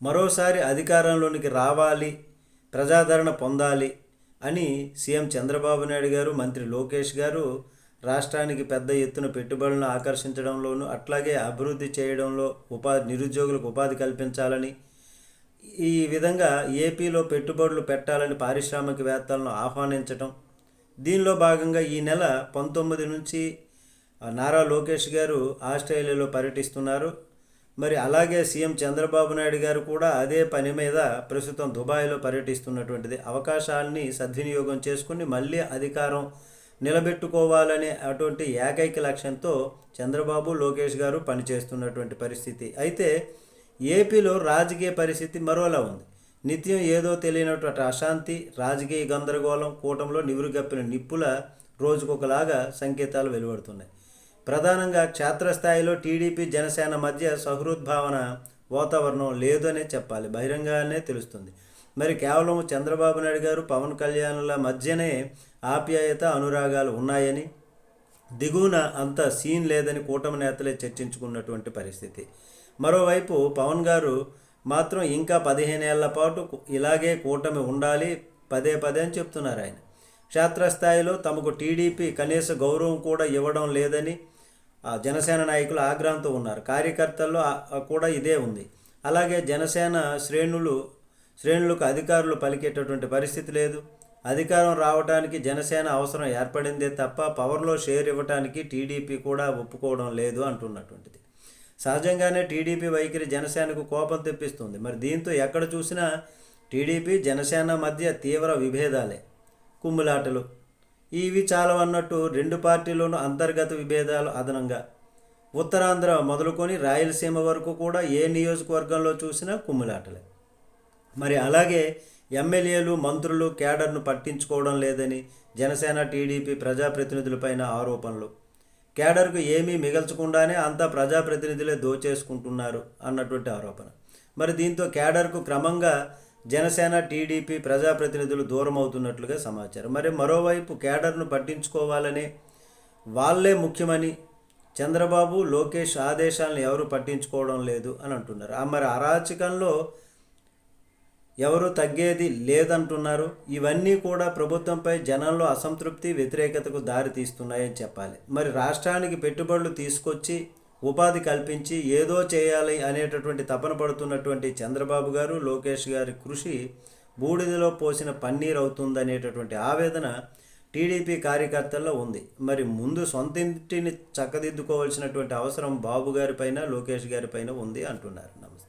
మరోసారి అధికారంలోనికి రావాలి ప్రజాదరణ పొందాలి అని సీఎం చంద్రబాబు నాయుడు గారు మంత్రి లోకేష్ గారు రాష్ట్రానికి పెద్ద ఎత్తున పెట్టుబడులను ఆకర్షించడంలోనూ అట్లాగే అభివృద్ధి చేయడంలో ఉపాధి నిరుద్యోగులకు ఉపాధి కల్పించాలని ఈ విధంగా ఏపీలో పెట్టుబడులు పెట్టాలని పారిశ్రామికవేత్తలను ఆహ్వానించటం. దీనిలో భాగంగా ఈ నెల పంతొమ్మిది నుంచి నారా లోకేష్ గారు ఆస్ట్రేలియాలో పర్యటిస్తున్నారు. మరి అలాగే సీఎం చంద్రబాబు నాయుడు గారు కూడా అదే పని మీద ప్రస్తుతం దుబాయ్లో పర్యటిస్తున్నటువంటిది. అవకాశాలని సద్వినియోగం చేసుకుని మళ్ళీ అధికారం నిలబెట్టుకోవాలనే అటువంటి ఏకైక లక్ష్యంతో చంద్రబాబు లోకేష్ గారు పనిచేస్తున్నటువంటి పరిస్థితి. అయితే ఏపీలో రాజకీయ పరిస్థితి మరోలా ఉంది. నిత్యం ఏదో తెలియనటువంటి అశాంతి రాజకీయ గందరగోళం కూటంలో నివురుగప్పిన నిప్పుల రోజుకొకలాగా సంకేతాలు వెలువడుతున్నాయి. ప్రధానంగా క్షేత్రస్థాయిలో టీడీపీ జనసేన మధ్య సహృద్భావన వాతావరణం లేదనే చెప్పాలి. బహిరంగానే తెలుస్తుంది. మరి కేవలం చంద్రబాబు నాయుడు గారు పవన్ కళ్యాణ్ల మధ్యనే ఆప్యాయత అనురాగాలు ఉన్నాయని దిగువన అంత సీన్ లేదని కూటమి నేతలే చర్చించుకున్నటువంటి పరిస్థితి. మరోవైపు పవన్ గారు మాత్రం ఇంకా పదిహేనేళ్ళ పాటు ఇలాగే కూటమి ఉండాలి పదే పదే అని చెప్తున్నారు ఆయన. క్షేత్రస్థాయిలో తమకు టీడీపీ కనీస గౌరవం కూడా ఇవ్వడం లేదని జనసేన నాయకులు ఆగ్రహంతో ఉన్నారు. కార్యకర్తల్లో కూడా ఇదే ఉంది. అలాగే జనసేన శ్రేణులు శ్రేణులకు అధికారులు పలికేటటువంటి పరిస్థితి లేదు. అధికారం రావడానికి జనసేన అవసరం ఏర్పడిందే తప్ప పవర్లో షేర్ ఇవ్వడానికి టీడీపీ కూడా ఒప్పుకోవడం లేదు అంటున్నటువంటిది. సహజంగానే టీడీపీ వైఖరి జనసేనకు కోపం తెప్పిస్తుంది. మరి దీంతో ఎక్కడ చూసినా టీడీపీ జనసేన మధ్య తీవ్ర విభేదాలే. కుమ్ములాటలు. ఇవి చాలవన్నట్టు రెండు పార్టీలోనూ అంతర్గత విభేదాలు అదనంగా. ఉత్తరాంధ్ర మొదలుకొని రాయలసీమ వరకు కూడా ఏ నియోజకవర్గంలో చూసినా కుమ్ములాటలే. మరి అలాగే ఎమ్మెల్యేలు మంత్రులు కేడర్ను పట్టించుకోవడం లేదని జనసేన టీడీపీ ప్రజాప్రతినిధులపైన ఆరోపణలు. కేడర్కు ఏమీ మిగల్చకుండానే అంతా ప్రజాప్రతినిధులే దోచేసుకుంటున్నారు అన్నటువంటి ఆరోపణ. మరి దీంతో కేడర్కు క్రమంగా జనసేన టీడీపీ ప్రజాప్రతినిధులు దూరం అవుతున్నట్లుగా సమాచారం. మరి మరోవైపు కేడర్ను పట్టించుకోవాలని వాళ్ళే ముఖ్యమని చంద్రబాబు లోకేష్ ఆదేశాలను ఎవరు పట్టించుకోవడం లేదు అని అంటున్నారు. ఆ మరి అరాచకంలో ఎవరు తగ్గేది లేదంటున్నారు. ఇవన్నీ కూడా ప్రభుత్వంపై జనంలో అసంతృప్తి వ్యతిరేకతకు దారి తీస్తున్నాయని చెప్పాలి. మరి రాష్ట్రానికి పెట్టుబడులు తీసుకొచ్చి ఉపాధి కల్పించి ఏదో చేయాలి అనేటటువంటి తపన పడుతున్నటువంటి చంద్రబాబు గారు లోకేష్ గారి కృషి బూడిదలో పోసిన పన్నీర్ అవుతుందనేటటువంటి ఆవేదన టీడీపీ కార్యకర్తల్లో ఉంది. మరి ముందు సొంత ఇంటిని చక్కదిద్దుకోవాల్సినటువంటి అవసరం బాబు గారిపైన లోకేష్ గారిపైన ఉంది అంటున్నారు. నమస్తే.